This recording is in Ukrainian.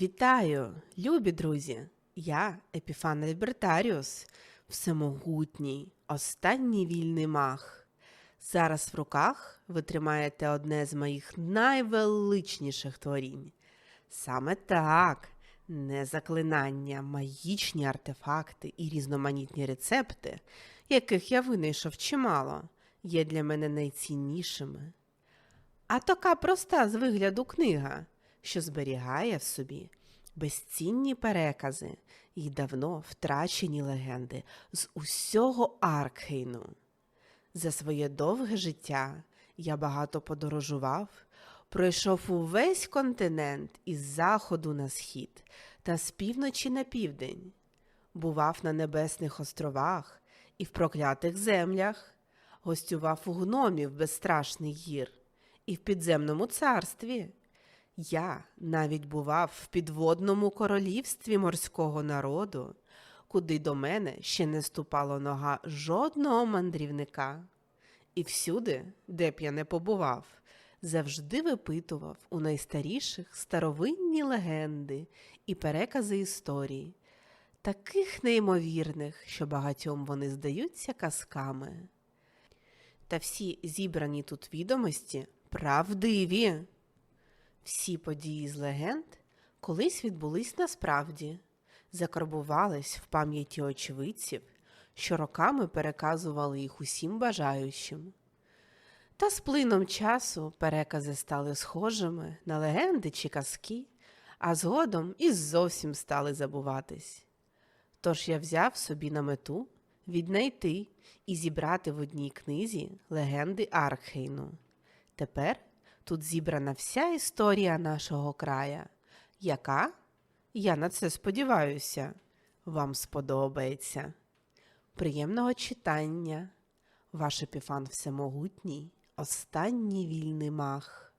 Вітаю, любі друзі! Я Епіфан Лібертаріус, всемогутній, останній вільний маг. Зараз в руках ви тримаєте одне з моїх найвеличніших творінь. Саме так, не заклинання, магічні артефакти і різноманітні рецепти, яких я винайшов чимало, є для мене найціннішими. А така проста з вигляду книга, що зберігає в собі безцінні перекази і давно втрачені легенди з усього Аркхейну. За своє довге життя я багато подорожував, пройшов увесь континент із заходу на схід та з півночі на південь, бував на небесних островах і в проклятих землях, гостював у гномів безстрашних гір і в підземному царстві. Я навіть бував в підводному королівстві морського народу, куди до мене ще не ступала нога жодного мандрівника. І всюди, де б я не побував, завжди випитував у найстаріших старовинні легенди і перекази історії, таких неймовірних, що багатьом вони здаються казками. Та всі зібрані тут відомості правдиві. Всі події з легенд колись відбулись насправді, закарбувались в пам'яті очевидців, що роками переказували їх усім бажаючим. Та з плином часу перекази стали схожими на легенди чи казки, а згодом і зовсім стали забуватись. Тож я взяв собі на мету віднайти і зібрати в одній книзі легенди Аркхейну. Тепер тут зібрана вся історія нашого края, яка, я на це сподіваюся, вам сподобається. Приємного читання, ваш епіфан всемогутній, останній вільний мах.